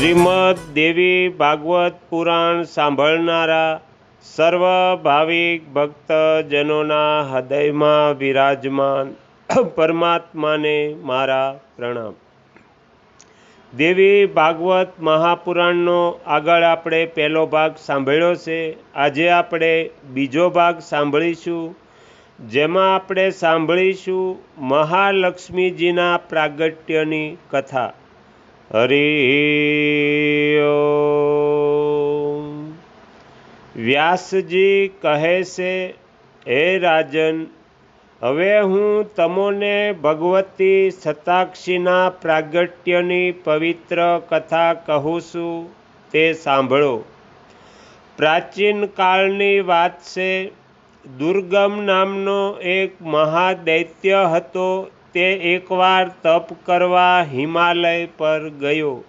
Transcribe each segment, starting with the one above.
શ્રીમદ દેવી ભાગવત પુરાણ સાંભળનારા સર્વ ભાવિક ભક્તજનોના હૃદયમાં વિરાજમાન પરમાત્માને મારા પ્રણામ. દેવી ભાગવત મહાપુરાણનો આગળ આપણે પહેલો ભાગ સાંભળ્યો છે. આજે આપણે બીજો ભાગ સાંભળીશું. જેમાં આપણે સાંભળીશું મહાલક્ષ્મીજીના પ્રાગટ્યની કથા. હરિ વ્યાસજી કહે છે, હે રાજન, હવે હું તમોને ભગવતી સતાક્ષીના પ્રાગટ્યની પવિત્ર કથા કહું છું, તે સાંભળો. પ્રાચીન કાળની વાત છે, દુર્ગમ નામનો એક મહાદૈત્ય હતો તે એકવાર તપ કરવા હિમાલય પર ગયો.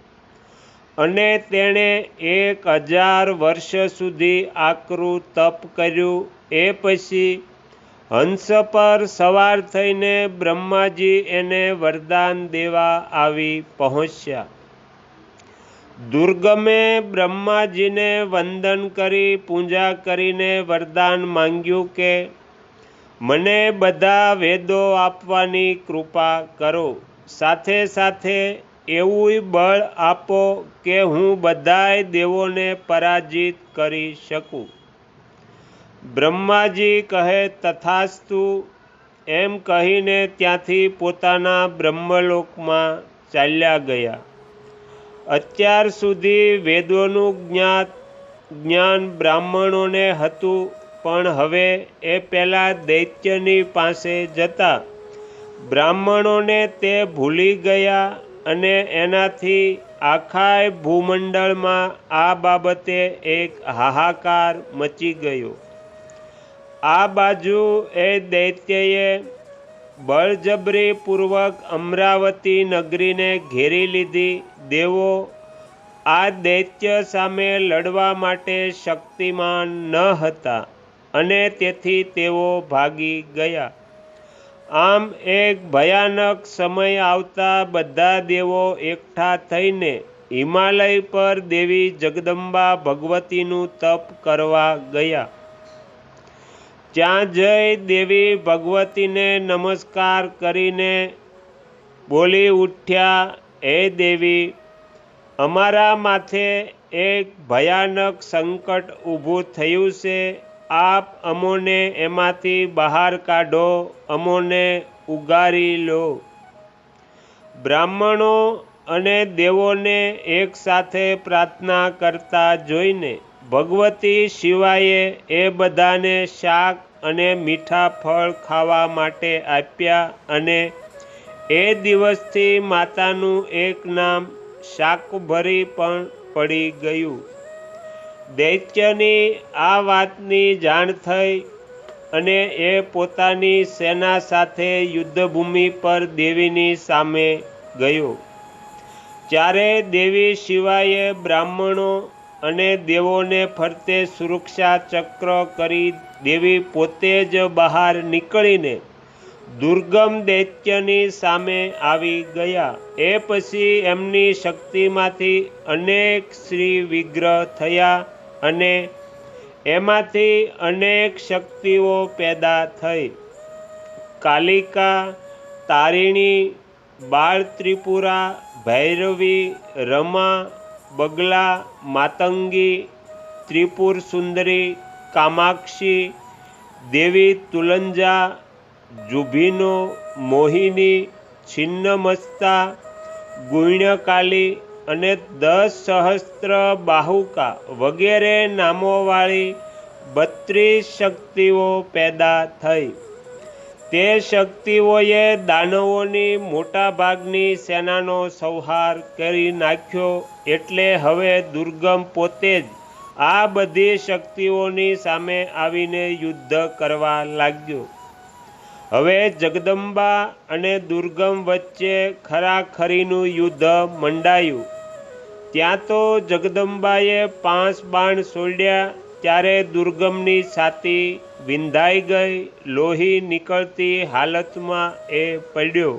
અને તેણે એક હજાર વર્ષ સુધી આકરું તપ કર્યું. એ પછી હંસ પર સવાર થઈને બ્રહ્માજી એને વરદાન દેવા આવી પહોંચ્યા. દુર્ગમે બ્રહ્માજીને વંદન કરી પૂજા કરીને વરદાન માંગ્યું કે મને બધા વેદો આપવાની કૃપા કરો. સાથે સાથે એવું બળ આપો કે હું બધાય દેવોને પરાજિત કરી શકું. બ્રહ્માજી કહે તથાસ્તુ, એમ કહીને ત્યાંથી પોતાના બ્રહ્મલોકમાં ચાલ્યા ગયા. અત્યાર સુધી વેદોનું જ્ઞાત જ્ઞાન બ્રાહ્મણોને હતું પણ હવે એ પહેલાં દૈત્યની પાસે જતા બ્રાહ્મણોને તે ભૂલી ગયા અને એનાથી આખાય ભૂમંડળમાં આ બાબતે એક હાહાકાર મચી ગયો. આ બાજુ એ દૈત્યએ બળજબરીપૂર્વક અમરાવતી નગરીને ઘેરી લીધી. દેવો, આ દૈત્ય સામે લડવા માટે શક્તિમાન ન હતા. અને તેથી તેઓ ભાગી ગયા. આમ એક ભયાનક સમય આવતા બધા દેવો એકઠા થઈને હિમાલય પર દેવી જગદંબા ભગવતીનું તપ કરવા ગયા. ત્યાં જઈ દેવી ભગવતીને નમસ્કાર કરીને બોલી ઉઠ્યા, હે દેવી, અમારા માથે એક ભયાનક સંકટ ઊભું થયું છે. આપ અમોને એમાંથી બહાર કાઢો, અમોને ઉગારી લો. બ્રાહ્મણો અને દેવોને એકસાથે પ્રાર્થના કરતા જોઈને ભગવતી શિવાએ એ બધાને શાક અને મીઠા ફળ ખાવા માટે આપ્યા અને એ દિવસથી માતાનું એક નામ શાકભરી પણ પડી ગયું. દૈત્યની આ વાતની જાણ થઈ અને એ પોતાની સેના સાથે યુદ્ધભૂમિ પર દેવીની સામે ગયો. ત્યારે દેવી શિવાયે બ્રાહ્મણો અને દેવોને ફરતે સુરક્ષા ચક્ર કરી દેવી પોતે જ બહાર નીકળીને દુર્ગમ દૈત્યની સામે આવી ગયા. એ પછી એમની શક્તિમાંથી અનેક શ્રી વિગ્રહ થયા અને એમાંથી અનેક શક્તિઓ પેદા થઈ. કાલિકા, તારિણી, બાળ ત્રિપુરા, ભૈરવી, રમા, બગલા, માતંગી, ત્રિપુર સુંદરી, કામાક્ષી, દેવી તુલંજા, જુભીનો, મોહિની, છિન્નમસ્તા, ગુણ્યકાલી અને દસ સહસ્ત્ર બાહુકા વગેરે નામોવાળી બત્રીસ શક્તિઓ પેદા થઈ. તે શક્તિઓએ દાનવોની મોટાભાગની સેનાનો સંહાર કરી નાખ્યો એટલે હવે દુર્ગમ પોતે જ આ બધી શક્તિઓની સામે આવીને યુદ્ધ કરવા લાગ્યો. હવે જગદંબા અને દુર્ગમ વચ્ચે ખરાખરીનું યુદ્ધ મંડાયું. ત્યાં તો જગદંબાએ પાંચ બાણ છોડ્યા ત્યારે દુર્ગમની છાતી વિંધાઈ ગઈ, લોહી નીકળતી હાલતમાં એ પડ્યો.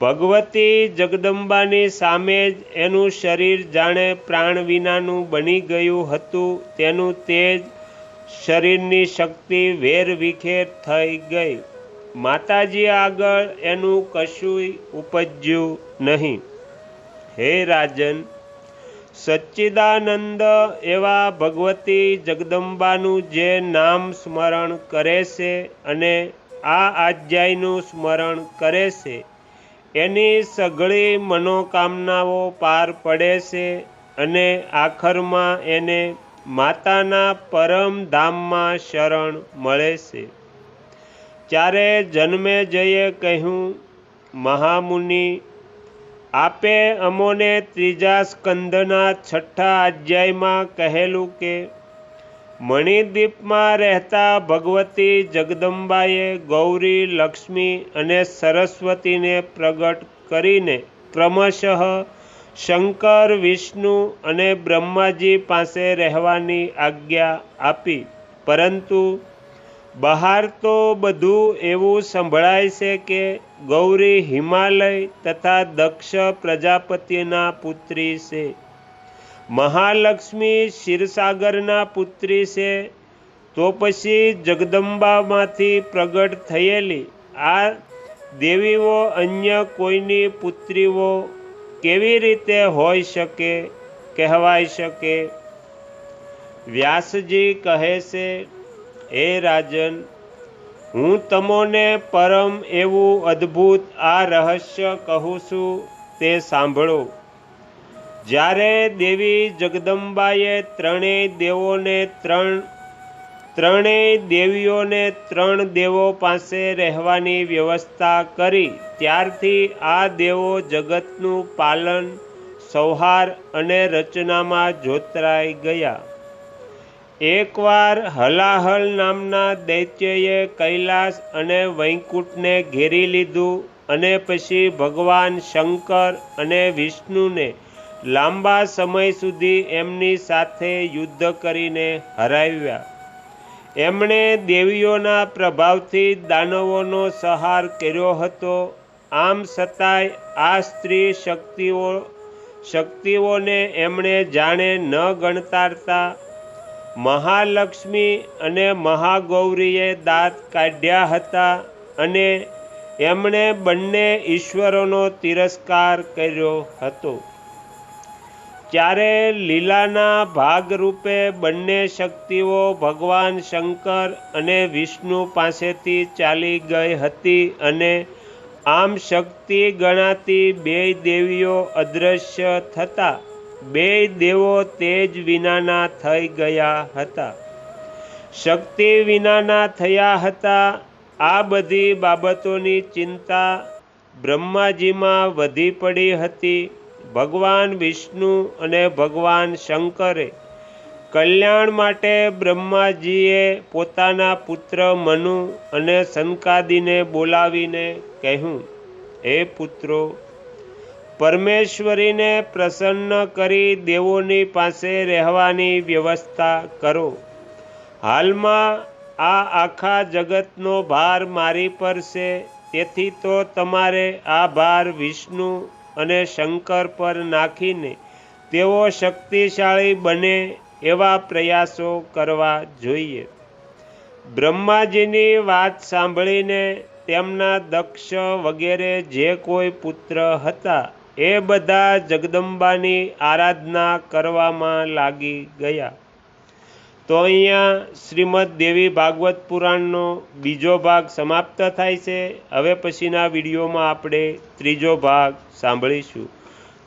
ભગવતી જગદંબાની સામે જ એનું શરીર જાણે પ્રાણ વિનાનું બની ગયું હતું, તેનું તેજ શરીરની શક્તિ વેરવિખેર થઈ ગઈ. માતાજી આગળ એનું કશુંય ઉપજ્યું નહીં. હે રાજન, સચ્ચિદાનંદ એવા ભગવતી જગદંબાનું જે નામ સ્મરણ કરે છે અને આ આજ્યાયનું સ્મરણ કરે છે, એની સઘળી મનોકામનાઓ પાર પડે છે અને આખરમાં એને માતાના પરમ ધામમાં શરણ મળે છે. ત્યારે જન્મે જઈએ કહ્યું, મહામુનિ, આપે અમોને ત્રીજા સ્કંદના છઠ્ઠા અધ્યાયમાં કહેલું કે મણિદ્વીપમાં રહેતા ભગવતી જગદંબાએ ગૌરી, લક્ષ્મી અને સરસ્વતીને પ્રગટ કરીને ક્રમશઃ શંકર, વિષ્ણુ અને બ્રહ્માજી પાસે રહેવાની આજ્ઞા આપી. પરંતુ બહાર તો બધું એવું સંભળાય છે કે ગૌરી હિમાલય તથા દક્ષ પ્રજાપતિના પુત્રી છે. મહાલક્ષ્મી ક્ષીરસાગરના પુત્રી છે. તો પછી જગદંબામાંથી પ્રગટ થયેલી આ દેવીઓ અન્ય કોઈની પુત્રીઓ કેવી રીતે હોઈ શકે, કહેવાય શકે? વ્યાસજી કહે છે હે રાજન, હું તમોને પરમ એવું અદ્ભુત આ રહસ્ય કહું છું, તે સાંભળો. જ્યારે દેવી જગદંબાએ ત્રણેય દેવોને ત્રણ, ત્રણેય દેવીઓને ત્રણ દેવો પાસે રહેવાની વ્યવસ્થા કરી, ત્યારથી આ દેવો જગતનું પાલન, સૌહાર અને રચનામાં જોતરાઈ ગયા. એકવાર હલાહલ નામના દૈત્યએ કૈલાસ અને વૈકુંઠને ઘેરી લીધું અને પછી ભગવાન શંકર અને વિષ્ણુને લાંબા સમય સુધી એમની સાથે યુદ્ધ કરીને હરાવ્યા. એમણે દેવીઓના પ્રભાવથી દાનવોનો સહાર કર્યો હતો. આમ છતાંય આ સ્ત્રી શક્તિઓ, શક્તિઓને એમણે જાણે ન ગણતારતા મહાલક્ષ્મી અને મહાગૌરીએ દાંત કાઢ્યા હતા અને એમણે બંને ઈશ્વરોનો તિરસ્કાર કર્યો હતો. ત્યારે લીલાના ભાગરૂપે બંને શક્તિઓ ભગવાન શંકર અને વિષ્ણુ પાસેથી ચાલી ગઈ હતી અને આમ શક્તિ ગણાતી બે દેવીઓ અદૃશ્ય થતાં બે દેવો તેજ વિનાના થઈ ગયા હતા. શક્તિ વિનાના થયા હતા. આ બધી બાબતોની ચિંતા બ્રહ્માજીમાં વધી પડી હતી. ભગવાન વિષ્ણુ અને ભગવાન શંકરે કલ્યાણ માટે બ્રહ્માજીએ પોતાના પુત્ર મનુ અને સંકાદીને બોલાવીને કહ્યું, હે પુત્રો પરમેશ્વરીને પ્રસન્ન કરી દેવોની પાસે રહેવાની વ્યવસ્થા કરો. હાલમાં આ આખા જગતનો ભાર મારી પર છે, તેથી તો તમારે આ ભાર વિષ્ણુ અને શંકર પર નાખીને તેઓ શક્તિશાળી બને એવા પ્રયાસો કરવા જોઈએ. બ્રહ્માજીની વાત સાંભળીને તેમના દક્ષ વગેરે જે કોઈ પુત્ર હતા એ બધા જગદંબાની આરાધના કરવામાં લાગી ગયા. તો અહીંયા શ્રીમદ દેવી ભાગવત પુરાણનો બીજો ભાગ સમાપ્ત થાય છે. હવે પછીના વિડીયોમાં આપણે ત્રીજો ભાગ સાંભળીશું.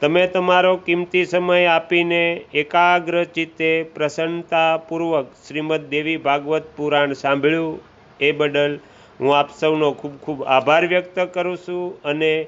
તમે તમારો કિંમતી સમય આપીને એકાગ્ર ચિત્તે પ્રસન્નતાપૂર્વક શ્રીમદ દેવી ભાગવત પુરાણ સાંભળ્યું એ બદલ હું આપ સૌનો ખૂબ ખૂબ આભાર વ્યક્ત કરું છું અને